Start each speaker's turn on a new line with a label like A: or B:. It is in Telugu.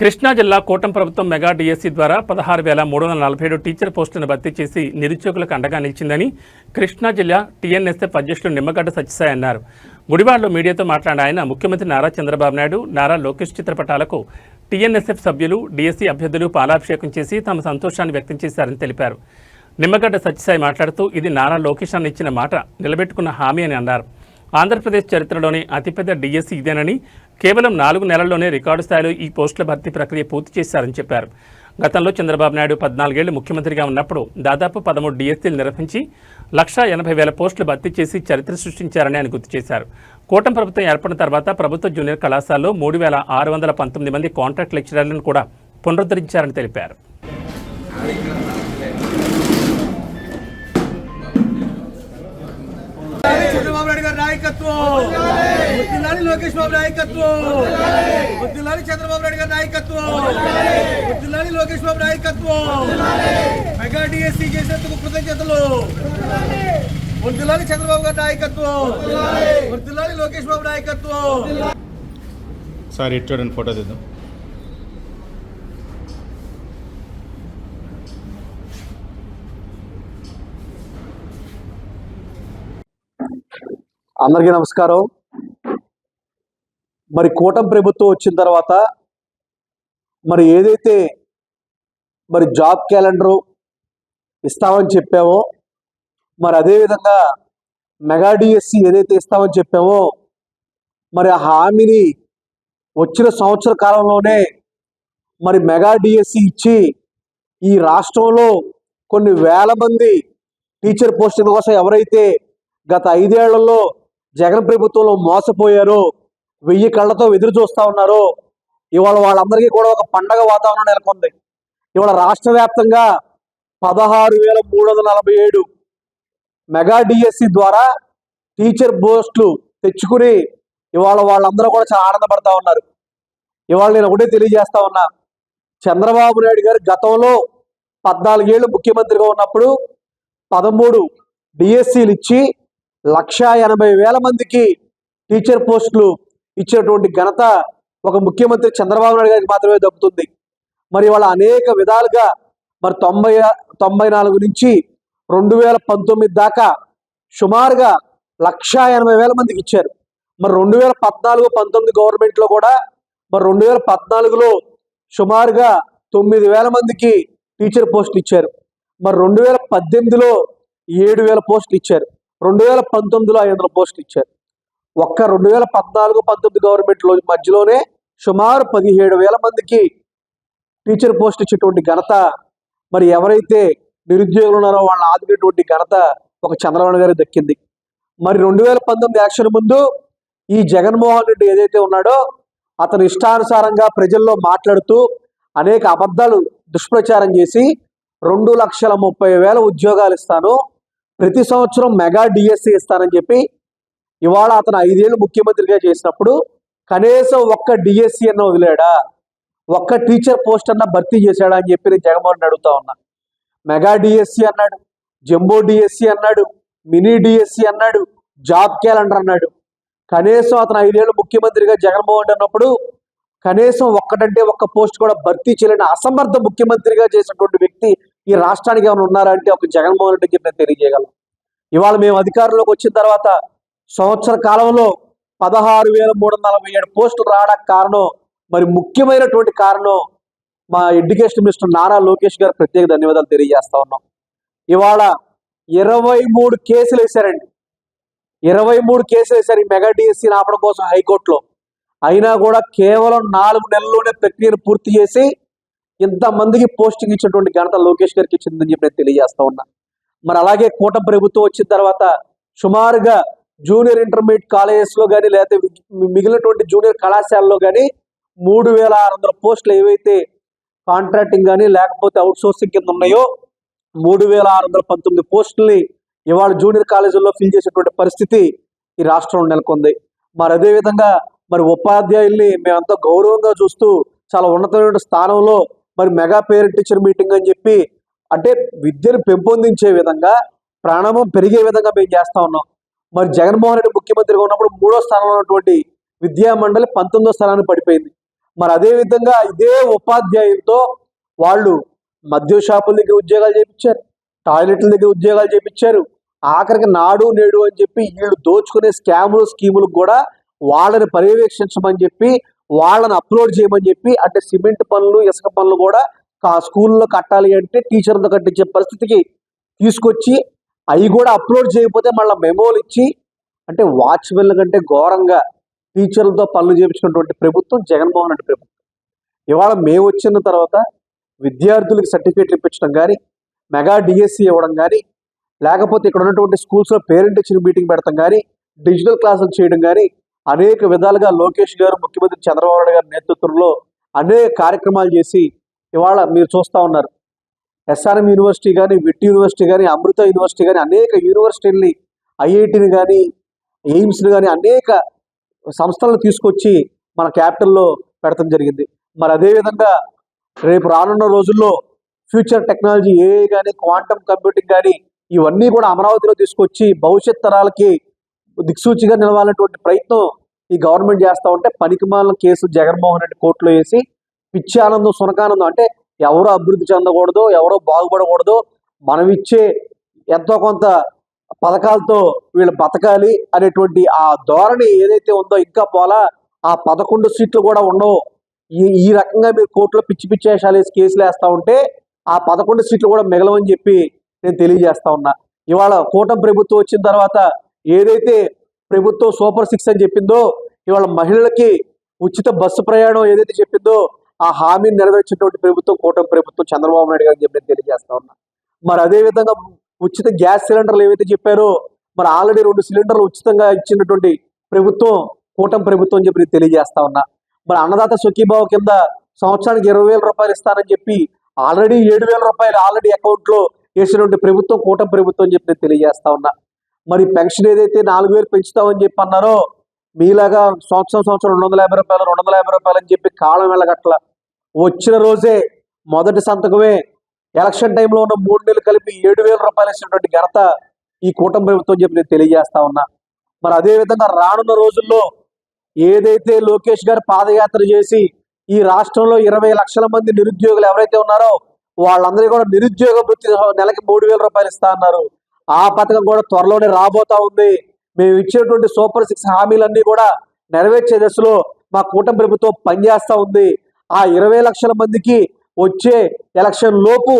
A: కృష్ణా జిల్లా కూటమి ప్రభుత్వం మెగా డిఎస్సీ ద్వారా పదహారు వేల మూడు వందల నలభై ఏడు టీచర్ పోస్టులను భర్తీ చేసి నిరుద్యోగులకు అండగా నిలిచిందని కృష్ణా జిల్లా టీఎన్ఎస్ఎఫ్ అధ్యక్షులు నిమ్మగడ్డ సత్యసాయి అన్నారు. గుడివాడలో మీడియాతో మాట్లాడిన ఆయన ముఖ్యమంత్రి నారా చంద్రబాబు నాయుడు నారా లోకేష్ చిత్రపటాలకు టీఎన్ఎస్ఎఫ్ సభ్యులు డిఎస్సీ అభ్యర్థులు పాలాభిషేకం చేసి తమ సంతోషాన్ని వ్యక్తం చేశారని తెలిపారు. నిమ్మగడ్డ సత్యసాయి మాట్లాడుతూ ఇది నారా లోకేష్ అన్న ఇచ్చిన మాట నిలబెట్టుకున్న హామీ అని అన్నారు. ఆంధ్రప్రదేశ్ చరిత్రలోనే అతిపెద్ద డిఎస్సీ ఇదేనని కేవలం నాలుగు నెలల్లోనే రికార్డు స్థాయిలో ఈ పోస్టుల భర్తీ ప్రక్రియ పూర్తి చేశారని చెప్పారు. గతంలో చంద్రబాబు నాయుడు పద్నాలుగేళ్ళు ముఖ్యమంత్రిగా ఉన్నప్పుడు దాదాపు పదమూడు డిఎస్సీలు నిర్వహించి లక్షా ఎనభై వేల పోస్టులు భర్తీ చేసి చరిత్ర సృష్టించారని ఆయన గుర్తు చేశారు. కూటమి ప్రభుత్వం ఏర్పడిన తర్వాత ప్రభుత్వ జూనియర్ కళాశాలలో మూడు వేల ఆరు వందల పంతొమ్మిది మంది కాంట్రాక్ట్ లెక్చరర్లను కూడా పునరుద్ధరించారని తెలిపారు.
B: గారి నాయకత్వం. ముద్దిల్లాలి లోకేష్ బాబు నాయకత్వం. ముద్దిల్లాలి చంద్రబాబు నాయుడు గారి నాయకత్వం. ముద్దిల్లాలి లోకేష్ బాబు నాయకత్వం. మెగా డిఎస్సీ చేసేందుకు కృతజ్ఞతలు. ముద్దిల్లాలి చంద్రబాబు గారి నాయకత్వం. ముద్దిల్లాలి లోకేష్ బాబు నాయకత్వం.
C: సార్ ఇటు చూడండి ఫోటో తీద్దాం.
D: అందరికీ నమస్కారం. మరి కూటమి ప్రభుత్వం వచ్చిన తర్వాత మరి ఏదైతే మరి జాబ్ క్యాలెండరు ఇస్తామని చెప్పామో మరి అదేవిధంగా మెగా డిఎస్సి ఏదైతే ఇస్తామని చెప్పామో మరి ఆ హామీని వచ్చిన సంవత్సర కాలంలోనే మరి మెగా డిఎస్సి ఇచ్చి ఈ రాష్ట్రంలో కొన్ని వేల మంది టీచర్ పోస్టుల కోసం ఎవరైతే గత ఐదేళ్ళలో జగన్ ప్రభుత్వంలో మోసపోయారో. వెయ్యి కళ్ళతో ఎదురు చూస్తా ఉన్నారో. ఇవాళ వాళ్ళందరికీ కూడా ఒక పండగ వాతావరణం నెలకొంది. ఇవాళ రాష్ట్ర వ్యాప్తంగా పదహారు వేల మూడు వందల నలభై ఏడు మెగా డిఎస్సి ద్వారా టీచర్ పోస్టులు తెచ్చుకుని ఇవాళ వాళ్ళందరూ కూడా చాలా ఆనందపడతా ఉన్నారు. ఇవాళ నేను ఒకటే తెలియజేస్తా ఉన్నా. చంద్రబాబు నాయుడు గారు గతంలో పద్నాలుగేళ్ళు ముఖ్యమంత్రిగా ఉన్నప్పుడు పదమూడు డిఎస్సీలు ఇచ్చి లక్షా ఎనభై వేల మందికి టీచర్ పోస్టులు ఇచ్చినటువంటి ఘనత ఒక ముఖ్యమంత్రి చంద్రబాబు నాయుడు గారికి మాత్రమే దక్కుతుంది. మరి వాళ్ళ అనేక విధాలుగా మరి తొంభై తొంభై నాలుగు నుంచి రెండు వేల పంతొమ్మిది దాకా సుమారుగా లక్షా ఎనభై వేల మందికి ఇచ్చారు. మరి రెండు వేల పద్నాలుగు పంతొమ్మిది గవర్నమెంట్లో కూడా మరి రెండు వేల పద్నాలుగులో సుమారుగా తొమ్మిది వేల మందికి టీచర్ పోస్టులు ఇచ్చారు. మరి రెండు వేల పద్దెనిమిదిలో ఏడు వేల పోస్టులు ఇచ్చారు. రెండు వేల పంతొమ్మిదిలో ఐదు వందల పోస్టులు ఇచ్చారు. ఒక్క రెండు వేల పద్నాలుగు పంతొమ్మిది గవర్నమెంట్లో మధ్యలోనే సుమారు పదిహేడు వేల మందికి టీచర్ పోస్ట్ ఇచ్చేటువంటి ఘనత. మరి ఎవరైతే నిరుద్యోగులు ఉన్నారో వాళ్ళని ఆదుకునేటువంటి ఘనత ఒక చంద్రబాబు గారికి దక్కింది. మరి రెండు వేల పంతొమ్మిది యాక్షన్ ముందు ఈ జగన్మోహన్ రెడ్డి ఏదైతే ఉన్నాడో అతను ఇష్టానుసారంగా ప్రజల్లో మాట్లాడుతూ అనేక అబద్ధాలు దుష్ప్రచారం చేసి రెండు లక్షల ముప్పై వేల ఉద్యోగాలు ఇస్తాను ప్రతి సంవత్సరం మెగా డిఎస్సి ఇస్తానని చెప్పి ఇవాళ అతను ఐదేళ్ళు ముఖ్యమంత్రిగా చేసినప్పుడు కనీసం ఒక్క డిఎస్సి అన్న వదిలాడా? ఒక్క టీచర్ పోస్ట్ అన్న భర్తీ చేశాడా అని చెప్పి నేను జగన్మోహన్ అడుగుతా ఉన్నా. మెగా డిఎస్సి అన్నాడు జంబో డిఎస్సి అన్నాడు మినీ డిఎస్సి అన్నాడు జాబ్ క్యాలెండర్ అన్నాడు. కనీసం అతను ఐదేళ్ళు ముఖ్యమంత్రిగా జగన్మోహన్ అన్నప్పుడు ఉన్నప్పుడు కనీసం ఒక్కటంటే ఒక్క పోస్ట్ కూడా భర్తీ చేయలేని అసమర్థ ముఖ్యమంత్రిగా చేసినటువంటి వ్యక్తి ఈ రాష్ట్రానికి ఏమైనా ఉన్నారంటే ఒక జగన్మోహన్ రెడ్డికి నేను తెలియజేయగలం ఇవాళ మేము అధికారంలోకి వచ్చిన తర్వాత సంవత్సర కాలంలో పదహారు వేల మూడు వందల నలభై ఏడు పోస్టులు రావడానికి కారణం మరి ముఖ్యమైనటువంటి కారణం మా ఎడ్యుకేషన్ మినిస్టర్ నారా లోకేష్ గారు ప్రత్యేక ధన్యవాదాలు తెలియజేస్తా ఉన్నాం. ఇవాళ ఇరవై మూడు కేసులు వేశారండి. ఇరవై మూడు కేసులు వేశారు ఈ మెగా డిఎస్సీని ఆపడం కోసం హైకోర్టులో. అయినా కూడా కేవలం నాలుగు నెలల్లోనే ప్రక్రియను పూర్తి చేసి ఇంతమందికి పోస్టింగ్ ఇచ్చినటువంటి ఘనత లోకేష్ గారికి ఇచ్చిందని చెప్పి నేను తెలియజేస్తా ఉన్నా. మరి అలాగే కూట ప్రభుత్వం వచ్చిన తర్వాత సుమారుగా జూనియర్ ఇంటర్మీడియట్ కాలేజెస్లో కానీ లేకపోతే మిగిలినటువంటి జూనియర్ కళాశాలలో కానీ మూడు వేల ఆరు వందల పోస్టులు ఏవైతే కాంట్రాక్టింగ్ కానీ లేకపోతే అవుట్ సోర్సింగ్ కింద ఉన్నాయో మూడు వేల ఆరు వందల పంతొమ్మిది పోస్టుల్ని ఇవాళ జూనియర్ కాలేజీల్లో ఫిల్ చేసేటువంటి పరిస్థితి ఈ రాష్ట్రంలో నెలకొంది. మరి అదేవిధంగా మరి ఉపాధ్యాయుల్ని మేమంతా గౌరవంగా చూస్తూ చాలా ఉన్నతమైన స్థానంలో మరి మెగా పేరెంట్ టీచర్ మీటింగ్ అని చెప్పి అంటే విద్యను పెంపొందించే విధంగా ప్రాణమం పెరిగే విధంగా మేము చేస్తా ఉన్నాం. మరి జగన్మోహన్ రెడ్డి ముఖ్యమంత్రిగా ఉన్నప్పుడు మూడో స్థానంలో ఉన్నటువంటి విద్యా మండలి పంతొమ్మిదో స్థానాన్ని పడిపోయింది. మరి అదే విధంగా ఇదే ఉపాధ్యాయులతో వాళ్ళు మద్య షాపుల దగ్గర ఉద్యోగాలు చేపించారు టాయిలెట్ల దగ్గర ఉద్యోగాలు చేయించారు ఆఖరికి నాడు నేడు అని చెప్పి వీళ్ళు దోచుకునే స్కాములు స్కీములు కూడా వాళ్ళని పర్యవేక్షించమని చెప్పి వాళ్ళని అప్లోడ్ చేయమని చెప్పి అంటే సిమెంట్ పనులు ఇసుక పనులు కూడా స్కూల్లో కట్టాలి అంటే టీచర్తో కట్టించే పరిస్థితికి తీసుకొచ్చి అవి కూడా అప్లోడ్ చేయకపోతే మళ్ళీ మెమోలు ఇచ్చి అంటే వాచ్మెన్ల కంటే ఘోరంగా టీచర్లతో పనులు చేయించినటువంటి ప్రభుత్వం జగన్మోహన్ రెడ్డి ప్రభుత్వం. ఇవాళ మేము వచ్చిన తర్వాత విద్యార్థులకు సర్టిఫికేట్లు ఇప్పించడం కానీ మెగా డిఎస్సి ఇవ్వడం కానీ లేకపోతే ఇక్కడ ఉన్నటువంటి స్కూల్స్లో పేరెంట్ ఇచ్చిన మీటింగ్ పెడతాం కానీ డిజిటల్ క్లాసులు చేయడం కానీ అనేక విధాలుగా లోకేష్ గారు ముఖ్యమంత్రి చంద్రబాబు నాయుడు గారి నేతృత్వంలో అనేక కార్యక్రమాలు చేసి ఇవాళ మీరు చూస్తూ ఉన్నారు. ఎస్ఆర్ఎం యూనివర్సిటీ కానీ విట్ యూనివర్సిటీ కానీ అమృత యూనివర్సిటీ కానీ అనేక యూనివర్సిటీలని ఐఐటిని కానీ ఎయిమ్స్ని కానీ అనేక సంస్థలను తీసుకొచ్చి మన క్యాపిటల్లో పెడతం జరిగింది. మరి అదేవిధంగా రేపు రానున్న రోజుల్లో ఫ్యూచర్ టెక్నాలజీ ఏఏ కానీ క్వాంటమ్ కంప్యూటింగ్ కానీ ఇవన్నీ కూడా అమరావతిలో తీసుకొచ్చి భవిష్యత్ తరాలకి దిక్సూచిగా నిలవాలనేటువంటి ప్రయత్నం ఈ గవర్నమెంట్ చేస్తూ ఉంటే పనికిమాలిన కేసు జగన్మోహన్ రెడ్డి కోర్టులో వేసి పిచ్చి ఆనందం సునకానందం. అంటే ఎవరో అభివృద్ధి చెందకూడదు ఎవరో బాగుపడకూడదు. మనం ఇచ్చే ఎంతో కొంత పథకాలతో వీళ్ళు బతకాలి అనేటువంటి ఆ ధోరణి ఏదైతే ఉందో ఇంకా పోలా ఆ పదకొండు సీట్లు కూడా ఉండవు. ఈ ఈ రకంగా మీరు కోర్టులో పిచ్చి పిచ్చి వేషాలు వేసి కేసులు వేస్తూ ఉంటే ఆ పదకొండు సీట్లు కూడా మిగలవని చెప్పి నేను తెలియజేస్తా ఉన్నా. ఇవాళ కూటమి ప్రభుత్వం వచ్చిన తర్వాత ఏదైతే ప్రభుత్వం సూపర్ సిక్స్ అని చెప్పిందో ఇవాళ మహిళలకి ఉచిత బస్సు ప్రయాణం ఏదైతే చెప్పిందో ఆ హామీని నెరవేర్చినటువంటి ప్రభుత్వం కూటమి ప్రభుత్వం చంద్రబాబు నాయుడు గారు చెప్పి తెలియజేస్తా ఉన్నా. మరి అదే విధంగా ఉచిత గ్యాస్ సిలిండర్లు ఏవైతే చెప్పారో మరి ఆల్రెడీ రెండు సిలిండర్లు ఉచితంగా ఇచ్చినటువంటి ప్రభుత్వం కూటమి ప్రభుత్వం అని చెప్పి తెలియజేస్తా ఉన్నా. మరి అన్నదాత సుఖీభావ కింద సంవత్సరానికి ఇరవై వేల రూపాయలు ఇస్తానని చెప్పి ఆల్రెడీ ఏడు వేల రూపాయలు ఆల్రెడీ అకౌంట్లో వేసినటువంటి ప్రభుత్వం కూటమి ప్రభుత్వం అని చెప్పి తెలియజేస్తా ఉన్నా. మరి పెన్షన్ ఏదైతే నాలుగు వేలు పెంచుతామని చెప్పి అన్నారో మీలాగా సంవత్సరం సంవత్సరం రెండు వందల యాభై రూపాయలు రెండు వందల యాభై రూపాయలు అని చెప్పి కాలం వెళ్ళగట్ల వచ్చిన రోజే మొదటి సంతకమే ఎలక్షన్ టైంలో ఉన్న మూడు నెలలు కలిపి ఏడు వేల రూపాయలు ఇచ్చినటువంటి ఘనత ఈ కూటమి ప్రభుత్వం చెప్పి నేను తెలియజేస్తా ఉన్నా. మరి అదే విధంగా రానున్న రోజుల్లో ఏదైతే లోకేష్ గారు పాదయాత్ర చేసి ఈ రాష్ట్రంలో ఇరవై లక్షల మంది నిరుద్యోగులు ఎవరైతే ఉన్నారో వాళ్ళందరికీ కూడా నిరుద్యోగ వృత్తి నెలకి మూడు వేల రూపాయలు ఇస్తా అన్నారు. ఆ పథకం కూడా త్వరలోనే రాబోతా ఉంది. మేము ఇచ్చేటువంటి సూపర్ సిక్స్ హామీలన్నీ కూడా నెరవేర్చే దశలో మా కూటమి ప్రభుత్వం పనిచేస్తూ ఉంది. ఆ ఇరవై లక్షల మందికి వచ్చే ఎలక్షన్ లోపు